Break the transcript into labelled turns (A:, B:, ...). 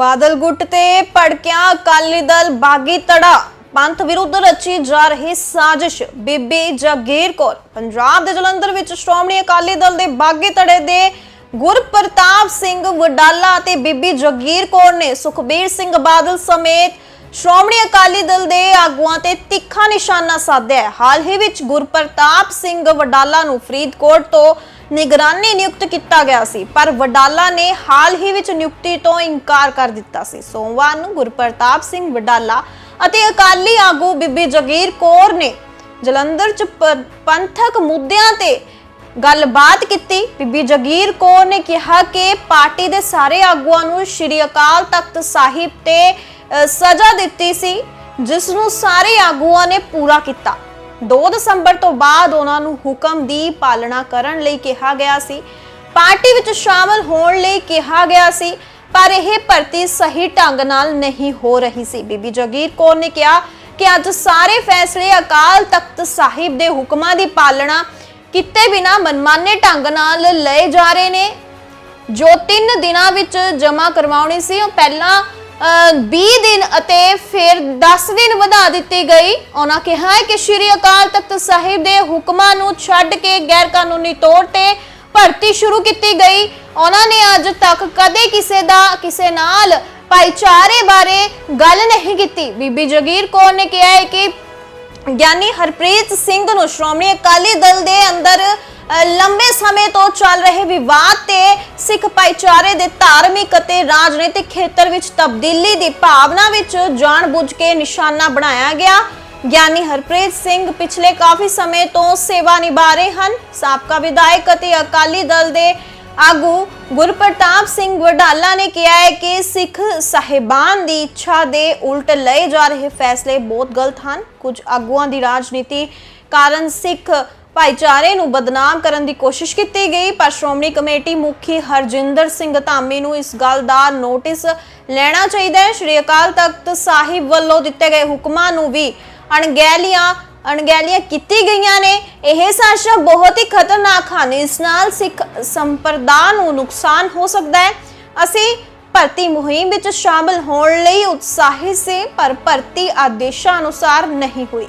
A: ਬਾਦਲ ਗੁੱਟ ਤੇ ਭੜਕਿਆ ਅਕਾਲੀ ਦਲ ਬਾਗੀ ਤੜਾ। ਪੰਥ ਵਿਰੁੱਧ ਰਚੀ ਜਾ ਰਹੀ ਸਾਜ਼ਿਸ਼। ਬੀਬੀ ਜਗੀਰ ਕੌਰ, ਪੰਜਾਬ ਦੇ ਜਲੰਧਰ ਵਿੱਚ ਸ਼੍ਰੋਮਣੀ ਅਕਾਲੀ ਦਲ ਦੇ ਬਾਗੀ ਤੜੇ ਦੇ ਗੁਰਪ੍ਰਤਾਪ ਸਿੰਘ ਵਡਾਲਾ ਅਤੇ ਬੀਬੀ ਜਗੀਰ ਕੌਰ ਨੇ ਸੁਖਬੀਰ ਸਿੰਘ ਬਾਦਲ ਸਮੇਤ ਸ਼੍ਰੋਮਣੀ ਅਕਾਲੀ ਦਲ ਦੇ ਆਗੂਆਂ ਤੇ ਤਿੱਖਾ ਨਿਸ਼ਾਨਾ ਸਾਧਿਆ ਹੈ। ਹਾਲ ਹੀ ਵਿੱਚ ਗੁਰਪ੍ਰਤਾਪ ਸਿੰਘ ਵਡਾਲਾ ਨੂੰ ਫਰੀਦਕੋਟ ਤੋਂ ਨਿਗਰਾਨੀ ਨਿਯੁਕਤ ਕੀਤਾ ਗਿਆ ਸੀ, ਪਰ ਵਡਾਲਾ ਨੇ ਹਾਲ ਹੀ ਵਿੱਚ ਨਿਯੁਕਤੀ ਤੋਂ ਇਨਕਾਰ ਕਰ ਦਿੱਤਾ ਸੀ। ਸੋਮਵਾਰ ਨੂੰ ਗੁਰਪ੍ਰਤਾਪ ਸਿੰਘ ਵਡਾਲਾ ਅਤੇ ਅਕਾਲੀ ਆਗੂ ਬੀਬੀ ਜਗੀਰ ਕੌਰ ਨੇ ਜਲੰਧਰ ਚ ਪੰਥਕ ਮੁੱਦਿਆਂ ਤੇ ਗੱਲਬਾਤ ਕੀਤੀ। ਬੀਬੀ ਜਗੀਰ ਕੌਰ ਨੇ ਕਿਹਾ ਕਿ ਪਾਰਟੀ ਦੇ ਸਾਰੇ ਆਗੂਆਂ ਨੂੰ ਸ਼੍ਰੀ ਅਕਾਲ ਤਖਤ ਸਾਹਿਬ ਤੇ ਸਜ਼ਾ ਦਿੱਤੀ ਸੀ ਜਿਸ ਨੂੰ ਸਾਰੇ ਆਗੂਆਂ ਨੇ ਪੂਰਾ ਕੀਤਾ। 2 ਦਸੰਬਰ ਤੋਂ ਬਾਅਦ ਉਹਨਾਂ ਨੂੰ ਹੁਕਮ ਦੀ ਪਾਲਣਾ ਕਰਨ ਲਈ ਕਿਹਾ ਗਿਆ ਸੀ। ਪਾਰਟੀ ਵਿੱਚ ਸ਼ਾਮਲ ਹੋਣ ਲਈ ਕਿਹਾ ਗਿਆ ਸੀ, ਪਰ ਇਹ ਭਰਤੀ ਸਹੀ ਢੰਗ ਨਾਲ ਨਹੀਂ ਹੋ ਰਹੀ ਸੀ। ਬੀਬੀ ਜਗੀਰ ਕੌਰ ਨੇ ਕਿਹਾ ਕਿ ਅੱਜ ਸਾਰੇ ਫੈਸਲੇ ਅਕਾਲ ਤਖਤ ਸਾਹਿਬ ਦੇ ਹੁਕਮਾਂ ਦੀ ਪਾਲਣਾ ਕੀਤੇ ਬਿਨਾ ਮਨਮਾਨੇ ਢੰਗ ਨਾਲ ਲਏ ਜਾ ਰਹੇ ਨੇ। ਜੋ 3 ਦਿਨਾਂ ਵਿੱਚ ਜਮ੍ਹਾਂ ਕਰਵਾਉਣੀ ਸੀ, ਉਹ ਪਹਿਲਾਂ 20 ਦਿਨ ਅਤੇ ਫਿਰ 10 ਦਿਨ ਵਧਾ ਦਿੱਤੀ ਗਈ। ਉਹਨਾਂ ਕਿਹਾ ਹੈ ਕਿ ਸ਼੍ਰੀ ਅਕਾਲ ਤਖਤ ਸਾਹਿਬ ਦੇ ਹੁਕਮਾਂ ਨੂੰ ਛੱਡ ਕੇ ਗੈਰ ਕਾਨੂੰਨੀ ਤੌਰ ਤੇ ਭਰਤੀ ਸ਼ੁਰੂ ਕੀਤੀ ਗਈ। ਉਹਨਾਂ ਨੇ ਅੱਜ ਤੱਕ ਕਦੇ ਕਿਸੇ ਦਾ, ਕਿਸੇ ਨਾਲ ਭਾਈਚਾਰੇ ਬਾਰੇ ਗੱਲ ਨਹੀਂ ਕੀਤੀ। ਬੀਬੀ ਜਗੀਰ ਕੌਰ ਨੇ ਕਿਹਾ ਹੈ ਕਿ ਗਿਆਨੀ ਹਰਪ੍ਰੀਤ ਸਿੰਘ ਨੂੰ ਸ਼੍ਰੋਮਣੀ ਅਕਾਲੀ ਦਲ ਦੇ ਅੰਦਰ ਲੰਬੇ ਸਮੇਂ ਤੋਂ ਚੱਲ ਰਹੇ ਵਿਵਾਦ ਤੇ ਸਿੱਖ ਭਾਈਚਾਰੇ ਦੇ ਧਾਰਮਿਕ ਅਤੇ ਰਾਜਨੀਤਿਕ ਖੇਤਰ ਵਿੱਚ ਤਬਦੀਲੀ ਦੀ ਭਾਵਨਾ ਵਿੱਚ ਜਾਣਬੁੱਝ ਕੇ ਨਿਸ਼ਾਨਾ ਬਣਾਇਆ ਗਿਆ। ਗਿਆਨੀ ਹਰਪ੍ਰੀਤ ਸਿੰਘ ਪਿਛਲੇ ਕਾਫੀ ਸਮੇਂ ਤੋਂ ਸੇਵਾ ਨਿਭਾ ਰਹੇ ਹਨ। ਸਾਬਕਾ ਵਿਧਾਇਕ ਅਤੇ ਅਕਾਲੀ ਦਲ ਦੇ ਆਗੂ ਗੁਰਪ੍ਰਤਾਪ ਸਿੰਘ ਵਡਾਲਾ ਨੇ ਕਿਹਾ ਹੈ ਕਿ ਸਿੱਖ ਸਾਹਿਬਾਨ ਦੀ ਇੱਛਾ ਦੇ ਉਲਟ ਲਏ ਜਾ ਰਹੇ ਫੈਸਲੇ ਬਹੁਤ ਗਲਤ ਹਨ। ਕੁਝ ਆਗੂਆਂ ਦੀ ਰਾਜਨੀਤੀ ਕਾਰਨ ਸਿੱਖ ਭਾਈਚਾਰੇ ਨੂੰ ਬਦਨਾਮ ਕਰਨ ਦੀ ਕੋਸ਼ਿਸ਼ ਕੀਤੀ ਗਈ, ਪਰ ਸ਼੍ਰੋਮਣੀ ਕਮੇਟੀ ਮੁਖੀ ਹਰਜਿੰਦਰ ਸਿੰਘ ਧਾਮੀ ਨੂੰ ਇਸ ਗੱਲ ਦਾ ਨੋਟਿਸ ਲੈਣਾ ਚਾਹੀਦਾ ਹੈ। ਸ਼੍ਰੀ ਅਕਾਲ ਤਖਤ ਸਾਹਿਬ ਵੱਲੋਂ ਦਿੱਤੇ ਗਏ ਹੁਕਮਾਂ ਨੂੰ ਵੀ ਅਣਗਹਿਲੀਆਂ ਅਣਗਹਿਲੀਆਂ ਕੀਤੀ ਗਈਆਂ ਨੇ। ਇਹ ਸਾਜ਼ਿਸ਼ਾਂ ਬਹੁਤ ਹੀ ਖਤਰਨਾਕ ਹਨ। ਇਸ ਨਾਲ ਸਿੱਖ ਸੰਪਰਦਾ ਨੂੰ ਨੁਕਸਾਨ ਹੋ ਸਕਦਾ ਹੈ। ਅਸੀਂ ਭਰਤੀ ਮੁਹਿੰਮ ਵਿੱਚ ਸ਼ਾਮਲ ਹੋਣ ਲਈ ਉਤਸ਼ਾਹਿਤ ਸੀ, ਪਰ ਭਰਤੀ ਆਦੇਸ਼ਾਂ ਅਨੁਸਾਰ ਨਹੀਂ ਹੋਈ।